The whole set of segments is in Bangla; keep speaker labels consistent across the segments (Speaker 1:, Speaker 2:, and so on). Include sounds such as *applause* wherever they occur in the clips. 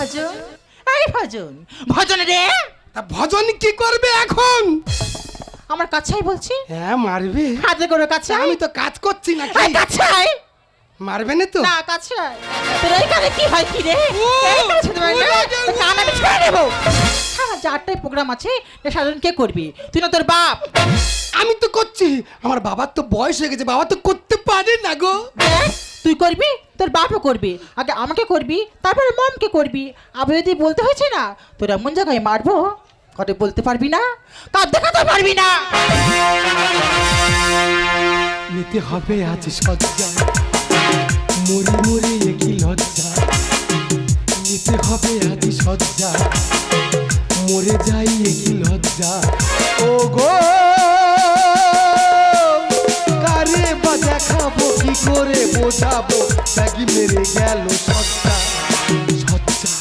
Speaker 1: ভজন? এই ভজন। ভজন রে?
Speaker 2: তা ভজন কি করবে এখন?
Speaker 1: আমার কাছেই বলছি?
Speaker 2: হ্যাঁ মারবে।
Speaker 1: হাতে করে কাছে
Speaker 2: আমি তো কাজ করছি না
Speaker 1: কি কাছে
Speaker 2: মারবে না তো?
Speaker 1: না কাছে। তোর এখানে কি হয় কি রে? কান আমি ছেড়ে দেবো। সারা যে আটটায় প্রোগ্রাম আছে সাধারণ কে করবি? তুই না তোর বাপ?
Speaker 2: আমি তো করছি। আমার বাবার তো বয়স হয়ে গেছে বাবা তো করতে পারে না গো।
Speaker 1: দেখ, তুই করবি? তোর বাপও করবি। আগে আমাকে করবি তারপরে মমকে করবি। আবার যদি বলতে হয়েছে না তোর এমন জায়গায় মারবো করে বলতে পারবি না? কার দেখাতে পারবি না?
Speaker 2: নিতে হবে আজ সজ্জা মরি মরি একই লজ্জা। নিতে হবে আজ সজ্জা মরে যাই একই লজ্জা। ও গো কারে বা দেখাবো, কি করে বোঝাবো? ব্যাগি মেরে গেল সজ্জা সজ্জা।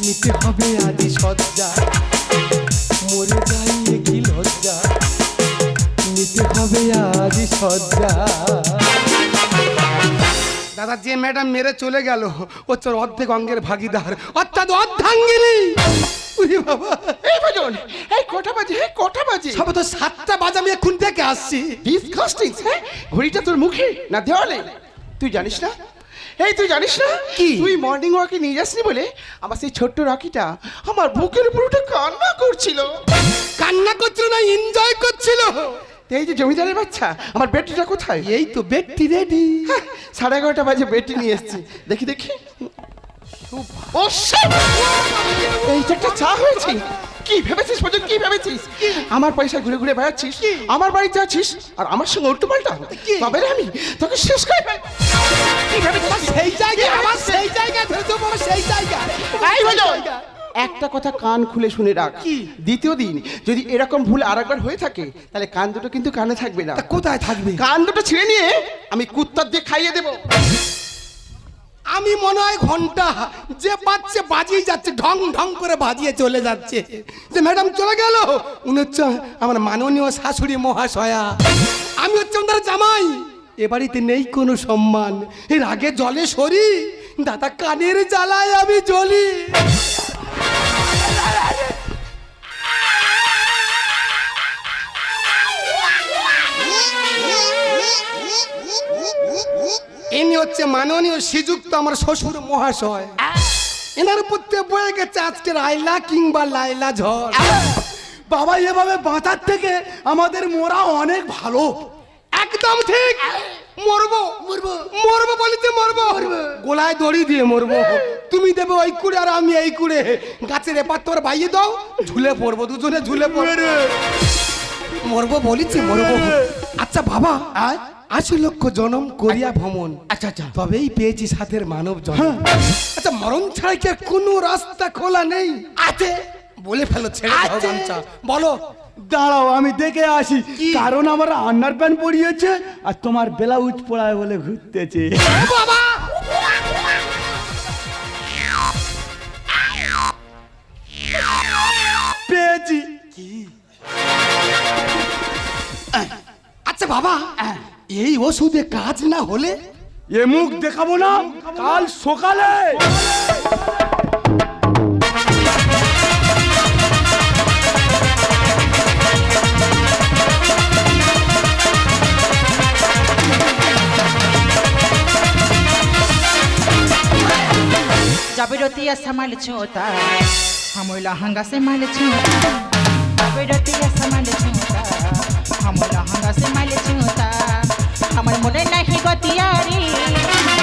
Speaker 2: নিতে হবে আজি সজ্জা। মরে যাই একই লজ্জা। নিতে হবে আজি সজ্জা। দাদা, যে ম্যাডাম মেরে চলে গেল, ও তোর অর্ধেক অঙ্গের ভাগিদার। অর্থাৎ অর্ধাঙ্গিনী। বাবা।
Speaker 3: এই ভজন এই কটা বাজে এই কটা বাজে।
Speaker 2: সব তো সাতটা বাজে আমি এখন থেকে আসছি।
Speaker 3: ডিসকাস্টিং হ্যাঁ? ঘড়িটা তোর মুখে না দেওয়ালে? তুই জানিস না? এই তুই জানিস না?
Speaker 2: কি?
Speaker 3: তুই মর্নিং ওয়াকে নিয়ে যাসনি বলে আমার সেই ছোট্ট রকিটা আমার বুকের উপর উঠে কান্না করছিল।
Speaker 2: কান্না করছিল না এনজয় করছিল।
Speaker 3: এই যে জমিদারের বাচ্চা আমার বেটিটা কোথায়?
Speaker 2: এই তো বেডটি রেডি
Speaker 3: হ্যাঁ, সাড়ে এগারোটা বাজে বেটি নিয়ে এসেছি। দেখি দেখি। ও যে একটা চা হয়েছে। কি ভেবেছিস ভজন কি ভেবেছিস? আমার পয়সা ঘুরে ঘুরে বেড়াচ্ছিস আমার বাড়িতে আছিস আর আমার সঙ্গে উল্টো পাল্টা তবে রে আমি তোকে শেষ করে ফেলব। কি ভেবেছিস?
Speaker 2: সেই জায়গায় আমার সেই ধরে আমার সেই
Speaker 3: এই হলো একটা কথা কান খুলে শুনে রাখ। দ্বিতীয় দিন যদি এরকম ভুল আরেকবার হয়ে থাকে তাহলে কান দুটো কিন্তু কানে থাকবে না।
Speaker 2: কোথায় থাকবে?
Speaker 3: কান দুটো ছিঁড়ে নিয়ে আমি কুত্তার দিয়ে খাইয়ে দেবো।
Speaker 2: আমি মনে হয় ঘণ্টা যে পাচ্ছে বাজিয়ে যাচ্ছে, ঢং ঢং করে বাজিয়ে চলে যাচ্ছে। যে ম্যাডাম চলে গেল, উনি হচ্ছে আমার মাননীয় শাশুড়ি মহাশয়া। আমি হচ্ছে ওনার জামাই। এ বাড়িতে নেই কোনো সম্মান। এর আগে জলে সরি, দাদা কানের জ্বালায় আমি জ্বলি। হচ্ছে মাননীয় শ্রীযুক্ত আমার শ্বশুর মহাশয়। এনার প্রত্যেক বয়ে গেছে আজকের আইলা কিংবা লাইলা ঝড়। বাবা এভাবে বাঁচার থেকে আমাদের মোরা অনেক ভালো। একদম ঠিক। মরবো। মরবো। মরবো বলিতে মরবো। গোলায় দড়ি দিয়ে মরবো। তুমি দেবে ওই কুড়ে আর আমি এই কুড়ে। গাছের এপার তোর বাইয়ে দাও। ঝুলে পড়ব দুজনে ঝুলে পড়ব। মরবো বলিছি মরবো। আচ্ছা বাবা আশি লক্ষ জনম করিয়া ভ্রমণ।
Speaker 3: আচ্ছা আচ্ছা।
Speaker 2: তবেই পেয়েছি সাথের মানব জন্ম। আচ্ছা মরণ ছাড়া কি আর কোনো রাস্তা খোলা নেই? আছে। বলে ফেলো ছেড়ে দাও গামছা। বলো।
Speaker 4: দাঁড়াও আমি দেখে আসি। কারণ আমার আন্ডার প্যান্ট পরিয়েছে আর তোমার ব্লাউজ পড়ায় বলে ঘুরতেছে।
Speaker 2: বাবা!
Speaker 4: পেয়েছি।
Speaker 2: আচ্ছা বাবা। এই ওষুধে কাজ না হলে?
Speaker 4: এ মুখ দেখাবো না কাল সকালে।
Speaker 1: যাবে রতিয়া সামাল ছোতা হামলা হাঙ্গা সে মাল ছোতা। যাবে রতিয়া সামাল ছোতা হামলা নাহি গতিয়ারি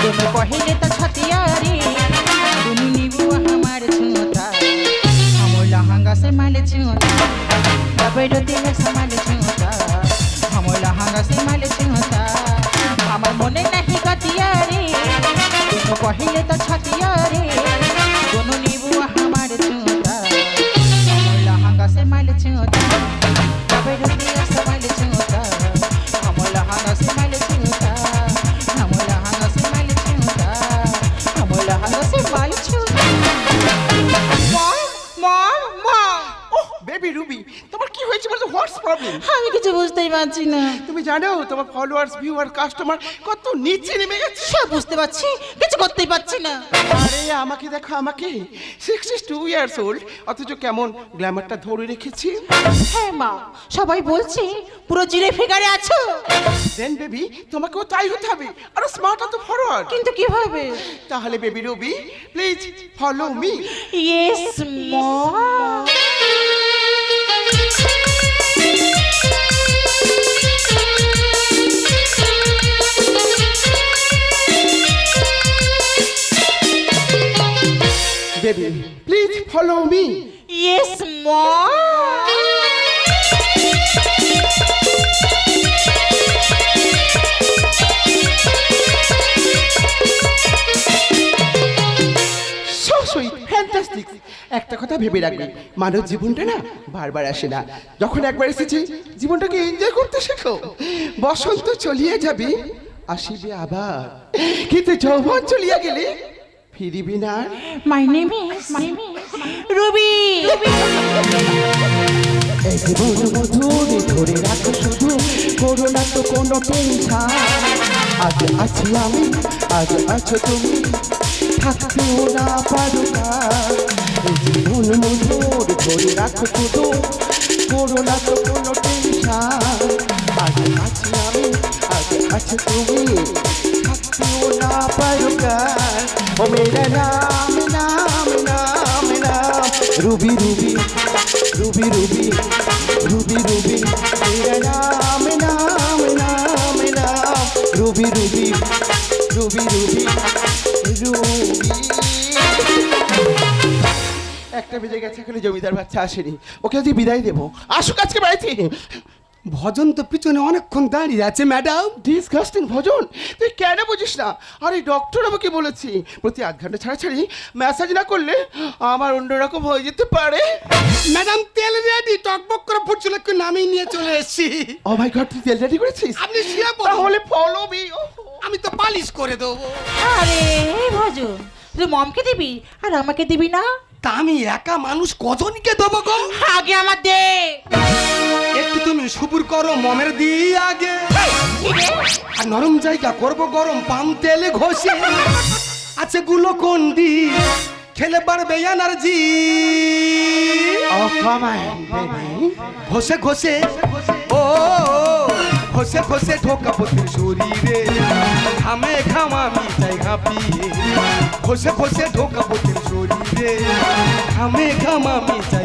Speaker 1: তুমি কহিলে তো ছতিয়ারি তুমি নিবু আমার ছোতা হামলা হাঙ্গা সে মাল ছোতা যাবে রতিয়া সামাল ছোতা হামলা হাঙ্গা সে মাল ছোতা আমার মনে নাহি গতিয়ারি তুমি কহিলে তো ছতিয়ারি পারছি না।
Speaker 3: তুমি জানো তোমার ফলোয়ার্স ভিউয়ার কাস্টমার কত নিচে নেমে গেছে।
Speaker 1: সব বুঝতে পারছি কিছু করতেই পারছি না।
Speaker 3: আরে আমাকে দেখো আমাকে। সিক্সটি টু ইয়ার্স ওল্ড অথচ কেমন গ্ল্যামারটা ধরে রেখেছি।
Speaker 1: হ্যাঁ মা সবাই বলছে পুরো জিরে ফিগারে আছো।
Speaker 3: দেন বেবি তোমাকেও তাই হতে হবে। আর স্মার্ট তো ফরওয়ার্ড
Speaker 1: কিন্তু কীভাবে?
Speaker 3: তাহলে baby Robi please follow me
Speaker 1: yes মা।
Speaker 3: Baby please follow me
Speaker 1: yes মা
Speaker 3: সো সুইট ফ্যান্টাস্টিক একটা কথা ভেবে রাখবে মানব জীবনটা না বারবার আসে না। যখন একবার এসেছে জীবনটাকে এনজয় করতে শেখো। বসন্ত চলিয়ে যাবে আসিবে আবার। কিন্তু যৌবন চলিয়া গেলে ফিরিবি না আর।
Speaker 1: মাই নেম ইজ রুবি
Speaker 3: এই জীবন মধুরে ধরে রাখো শুধু করো না তো কোনো টেনশন আজ আছি আমি আজ আছো তুমি থাকতেও না পারো না এই জীবন মধুর ধরে রাখো শুধু করো না তো কোনো টেনশন আজ আছি আমি আজ আছো তুমি থাকতেও না পারো না ও মেরা নাম নাম নাম নাম Ruby Ruby Ruby Ruby Ruby Ruby तेरा नाम नाम नाम नाम Ruby Ruby Ruby Ruby Ruby একটা বেজে গেছে এখানে জমিদার বাচ্চা আসেনি ওকে যদি বিদায় দেবো আসুক আজকে বাড়িতে
Speaker 2: ভজন তো পিছনে অনেকক্ষণ দাঁড়িয়ে আছে ম্যাডাম।
Speaker 3: ডিসগাস্টিং ভজন? তুই কেন বুঝিস না? আরে ডক্টর আমাকে বলেছি প্রতি আধ ঘণ্টা ছাড়া ছাড়ি ম্যাসাজ না করলে আমার অন্যরকম হয়ে যেতে পারে।
Speaker 2: ম্যাডাম তেল রেডি টকবক করে ফুটছিল একটু নামিয়ে নিয়ে চলে এসেছি।
Speaker 3: ও মাই গড তুই তেল রেডি করেছিস?
Speaker 2: আপনি শুয়ে।
Speaker 3: তাহলে ফলো মি
Speaker 2: আমি তো পালিশ করে দেবো।
Speaker 1: আরে ভজ তুই মমকে দিবি আর আমাকে দিবি না?
Speaker 2: তা আমি একা মানুষ কজনকে দেবো গো?
Speaker 1: আগে আমার দে।
Speaker 2: একটু তুমি সুপুর করো মমের দিয়ে আগে। আর নরম জায়গা করব গরম পাম তেলে ঘষে। আছে গুলো কোন দি খেলে পারবে এনার্জি। ঘষে ঘষে ও ঘষে ঘষে ঢোকা পথের শরীরে। ঘামে ঘামামি চাই ঘাপিয়ে ঘষে ঘষে ঢোকা পথের শরীরে। ঘামে ঘামামি চাই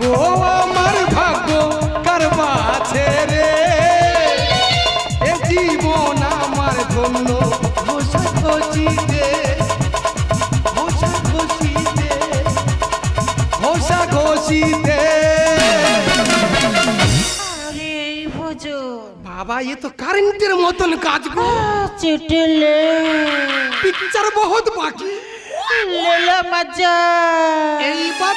Speaker 2: ভাগ্য আমার ভাগ্য কারবা আছে রে? এ জীবন আমার ধন্য। ঘোষিতে
Speaker 1: আরে ভজ
Speaker 2: বাবা এ তো কারেন্টের মতন কাজ গো।
Speaker 1: চেটেলে।
Speaker 2: পিকচার বহুত বাকি।
Speaker 1: লেলা মজা
Speaker 2: এইবার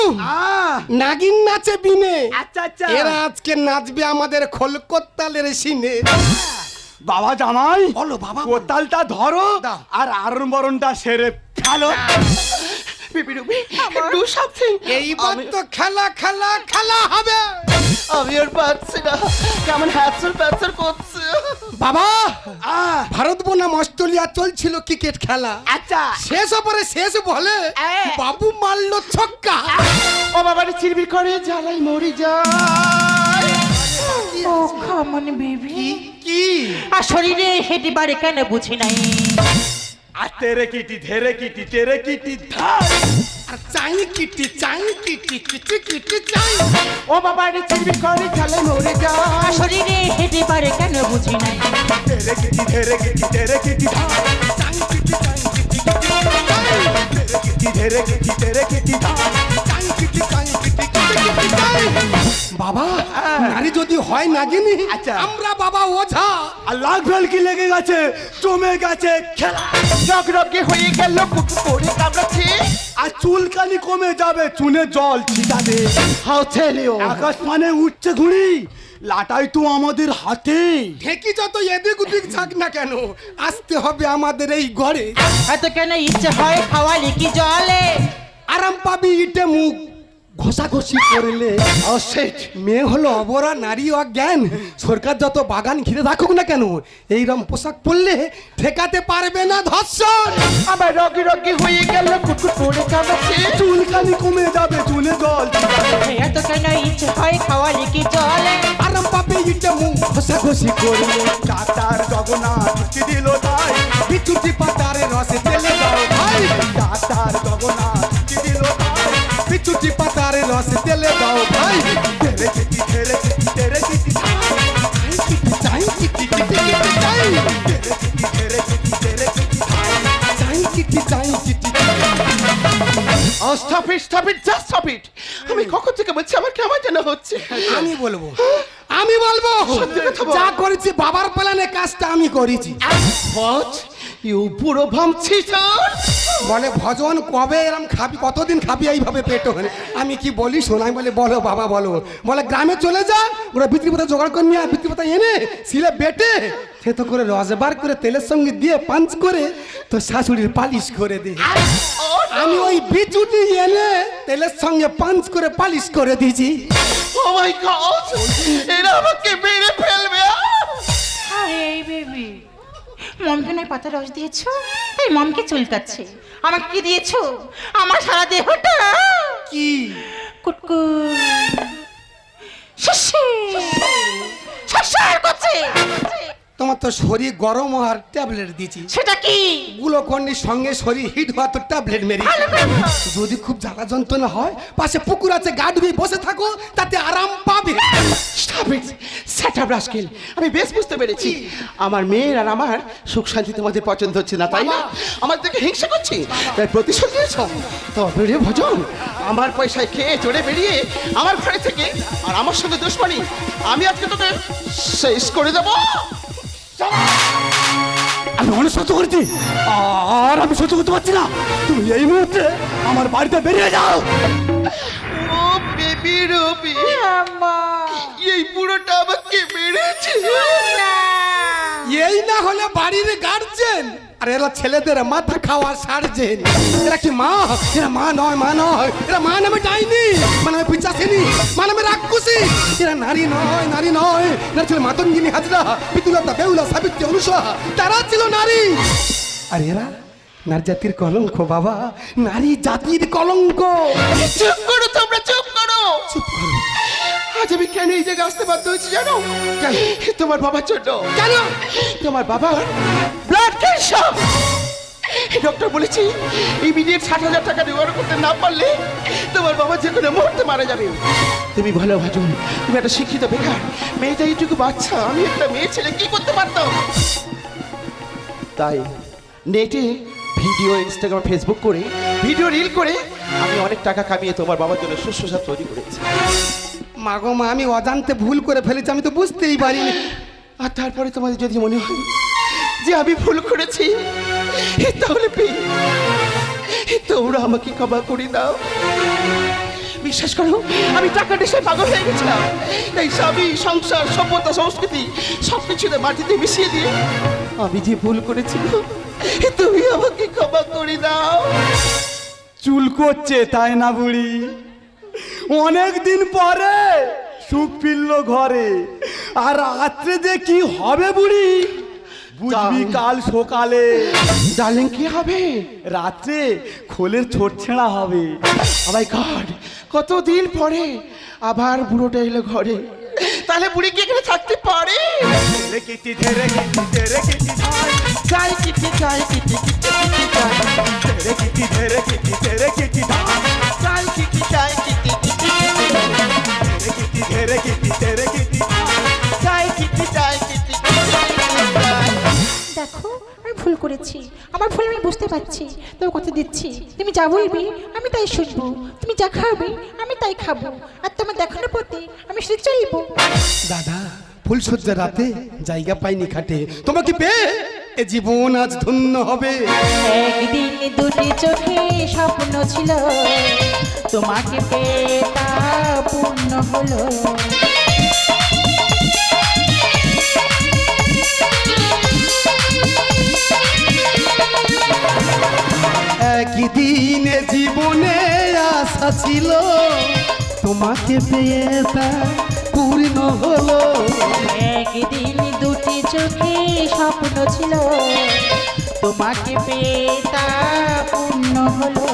Speaker 2: নাগিন নাচে বিনে।
Speaker 4: আচ্ছা আচ্ছা।
Speaker 2: এরা আজকে নাচবে আমাদের খোলকোত্তালের সিনে।
Speaker 4: বাবা জামাই
Speaker 2: বলো বাবা
Speaker 4: কোতালটা ধরো। আর আরম্বরণটা সেরে ফেলো।
Speaker 2: এইবার তো খেলা খেলা খেলা হবে।
Speaker 3: আমি আর পাচ্ছি না। কেমন হ্যাচল প্যাচল করছে।
Speaker 2: বাবা ভারত বনাম অস্ট্রেলিয়া চলছিল ক্রিকেট খেলা।
Speaker 4: আচ্ছা।
Speaker 2: শেষ ওপরে শেষ বলে বাবু মারলো ছক্কা।
Speaker 3: ও বাবা রে চিরবির করে জ্বালাই মরি যায়।
Speaker 1: on, baby.
Speaker 2: কি?
Speaker 1: আর শরীরে হেঁটে বাড়ি কেন বুঝি নাই।
Speaker 4: আর তেরে কিটি ধেরে কিটি তেরে কিটি ধার।
Speaker 2: আর চাই কিটি চাই কিটি কিটি কিটি চাই।
Speaker 3: ও বাবা রে চিবি করে চলে মরে যা
Speaker 1: শরীরে হেঁটে পারে কেন বুঝি নাই?
Speaker 4: তেরে কিটি ধেরে কিটি তেরে কিটি ধা
Speaker 2: চাই কিটি চাই কিটি কিটি
Speaker 4: তেরে কিটি ধেরে কিটি তেরে কিটি ধা
Speaker 2: চাই কিটি চাই কিটি বাবা নারী যদি হয় নাগিনি
Speaker 3: আচ্ছা।
Speaker 2: আমরা বাবা ওঝা।
Speaker 4: আর লাখ ভেলকি লেগে গেছে? জমে গেছে খেলা।
Speaker 3: হয়ে গেল কামড়াচ্ছে।
Speaker 4: আর চুলকানি কমে যাবে চুনে জল ছিটাবে।
Speaker 3: হাউ টেল ইউ
Speaker 4: আকাশ মানে উঠছে ঘুড়ি লাটাই তো আমাদের হাতে।
Speaker 2: ঢেকি যত এদিক ওদিক থাক না কেন আসতে হবে আমাদের এই ঘরে।
Speaker 1: এত কেন ইচ্ছে হয় খাওয়ালি কি জলে?
Speaker 2: আরাম পাবি ইটে মুখ ঘষাঘষি করলে। মেয়ে হলো অবরা নারী ও অজ্ঞান। সরকার যত বাগান ঘিরে থাকুক না কেন এইরকম পোশাক পরলে ঠেকাতে পারবে না ধর্ষণ।
Speaker 3: আমার রগে রগে হয়ে গেল কুকু করে কামড়াচ্ছে
Speaker 4: চুলকানি কমে যাবে চুনে জল।
Speaker 1: এত কেন ইচ্ছে হয় খাওয়ালি কি জলে
Speaker 2: আরাম পাবে ইটে মুখ ঘষাঘষি করলে।
Speaker 4: ডাক্তার জগন্নাথ দিল
Speaker 2: পাতারে তেলে দাও ভাই
Speaker 4: তেরে কিটি ধেরে কিটি তেরে কিটি
Speaker 2: চাই কিটি কিটি কিটি চাই
Speaker 4: তেরে কিটি ধেরে কিটি তেরে কিটি
Speaker 2: চাই কিটি চাই Kitty
Speaker 3: stop it stop it just stop it আমি কখন থেকে বলছি আমার কেমন যেন হচ্ছে?
Speaker 2: আমি বলব। *gasps* আমি বলব। যা করেছি বাবার প্ল্যানে কাজটা আমি করেছি।
Speaker 3: ইউ বুড়ো ভামছি
Speaker 2: বলে ভজন কবে এরম খাবি? কতদিন খাবি এইভাবে পেট আমি কি বলি শোনাই বলে বলো বাবা বলো। বলে গ্রামে চলে যা ওরা বিক্রি পাতা জোগাড় করে নিয়ে বিক্রি পাতা এনে শিলে বেটে সে তো করে রসবার করে তেলের সঙ্গে দিয়ে পাঞ্চ করে তো শাশুড়ির পালিশ করে দে। আমি ওই বিচুটি এনে তেলের সঙ্গে পাঞ্চ করে পালিশ করে দিয়েছি।
Speaker 3: ও মাই গড এরা আমাকে মেরে ফেলবে।
Speaker 1: আরে এই বেবি। মমকে নয় পাতা রস দিয়েছ? তাই মমকে চুলকাচ্ছে। আমাকে কি দিয়েছ? আমার সারা দেহটা!
Speaker 2: কি?
Speaker 1: কুটকুট। শশী শশী করছে!
Speaker 2: তোমার তো শরীর গরম হওয়ার ট্যাবলেট দিয়েছি।
Speaker 1: সেটা কি?
Speaker 2: গুলোকন্ডির সঙ্গে শরীর হিট হওয়া তো ট্যাবলেট মেরে। যদি খুব জ্বালা যন্ত্রণা হয় পাশে পুকুর আছে গা ডুবে বসে থাকো তাতে আরাম পাবে।
Speaker 3: সেট আপ আমি বেশ বুঝতে পেরেছি। আমার মেয়ের আর আমার সুখ শান্তি তোমাদের পছন্দ হচ্ছে না তাই না? আমার থেকে হিংসা করছি? তাই প্রতিশোধ নিয়েছ? তবে রে ভজন আমার পয়সায় খেয়ে চড়ে বেরিয়ে আমার ঘরে থেকে আর আমার সঙ্গে দুশ্মনী আমি আজকে তোকে শেষ করে দেবো।
Speaker 4: আমি অনেক সহ্য করেছি। আর আমি সহ্য করতে পারছি না। তুমি এই মুহূর্তে আমার বাড়িতে বেরিয়ে যাও।
Speaker 3: ও বেবি রবি
Speaker 1: আম্মা।
Speaker 3: এই পুরোটা আমাকে মেরেছে।
Speaker 2: এই না। হলে বাড়ির গার্জেন আর এরা ছেলেদের মাথা খাওয়া সার্জেন এরা কি মা? এরা মা নয় মা নয়। এরা মা নামে যায়নি মা নামে পিচাসিনি মা নামে রাক্ষসী। এরা নারী নয় নারী নয়। এরা ছিল মাতঙ্গিনী হাজরা পিতুলতা বেউলা সাবিত্রী অনুষা তারা ছিল নারী। আর এরা নারী জাতির কলঙ্ক বাবা। নারী জাতির কলঙ্ক।
Speaker 3: চুপ করো তোমরা চুপ করো।
Speaker 2: চুপ করো।
Speaker 3: আজ আমি কেন এই জায়গায় আসতে বাধ্য হয়েছি জানো? তোমার বাবার জন্য।
Speaker 2: কেন?
Speaker 3: তোমার বাবার ব্লাড ক্যান্সার ডক্টর বলেছি ইমিডিয়েট ষাট হাজার টাকা জোগাড় করতে না পারলে তোমার বাবা যে কোনো মুহূর্তে মারা যাবে। তুমি ভালো ভাজন তুমি একটা শিক্ষিত বেকার মেয়েটা এইটুকু বাচ্চা আমি একটা মেয়ে ছেলে কি করতে পারতাম? তাই নেটে ভিডিও ইনস্টাগ্রাম ফেসবুক করে ভিডিও রিল করে আমি অনেক টাকা কামিয়ে তোমার বাবার জন্য শস্য তৈরি করেছি।
Speaker 2: মা গো মা, আমি অজান্তে ভুল করে ফেলেছি, আমি তো বুঝতেই পারিনি।
Speaker 3: আর তারপরে তোমাদের যদি মনে হয় যে আমি ভুল করেছি তাহলে তোমরা আমাকে ক্ষমা করে দাও। বিশ্বাস করো, আমি টাকা দেশে পাগল হয়ে গেছিলাম। এই স্বামী, সংসার, সভ্যতা, সংস্কৃতি সব কিছুতে মাটিতে মিশিয়ে দিয়ে আমি যে ভুল করেছি তুমি আমাকে ক্ষমা করে দাও।
Speaker 4: চুল করছে তাই না বুড়ি? অনেক দিন পরে সুখ ফিরল ঘরে। আর রাত্রে যে কি হবে বুড়ি? বুঝবি কাল সকালে।
Speaker 3: ডার্লিং কি হবে?
Speaker 4: রাত্রে খোলের ছোট ছেঁড়া হবে।
Speaker 3: সবাই গড কতদিন পরে আবার বুড়োটা এলো ঘরে। তাহলে বুড়ি কি এখানে থাকতে পারে?
Speaker 4: ধেরে কেটি ধেরে কেটি
Speaker 3: চাই দেখো,
Speaker 4: আমি ভুল করেছি। আমার ভুল আমি বুঝতে
Speaker 1: পারছি। তোর কথা দিচ্ছি। তুমি যা বলবে, আমি তাই শুনব। তুমি যা খাবে, আমি তাই খাব। আর তোমার দেখানোর প্রতি আমি শুধু চলবো।
Speaker 2: দাদা ফুলসজ্জা রাতে জায়গা পাইনি খাটে। তোমাকে পেয়ে এ জীবন আজ ধন্য হবে।
Speaker 1: একদিন দুটি চোখে স্বপ্ন ছিল তোমাকে পেয়ে তা পূর্ণ হলো।
Speaker 2: একই দিনে জীবনে আশা ছিল তোমাকে পেয়ে তা পূর্ণ হলো।
Speaker 1: একদিন দুটি চোখে ছিল। তোমাকে পেয়ে তা পূর্ণ হলো।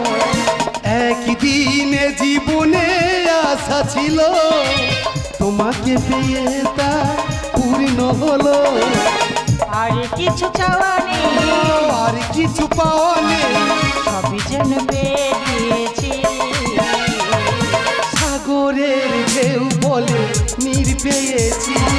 Speaker 2: একই দিনে জীবনে আশা ছিল। তোমাকে পেয়ে তা পূর্ণ হলো।
Speaker 1: আর কিছু চাওয়া নেই।
Speaker 2: আর কিছু পাওয়া নেই।
Speaker 1: সবই যেন পেয়ে দিয়েছি
Speaker 2: সাগরের ঢেউ বলে নির পেয়েছি।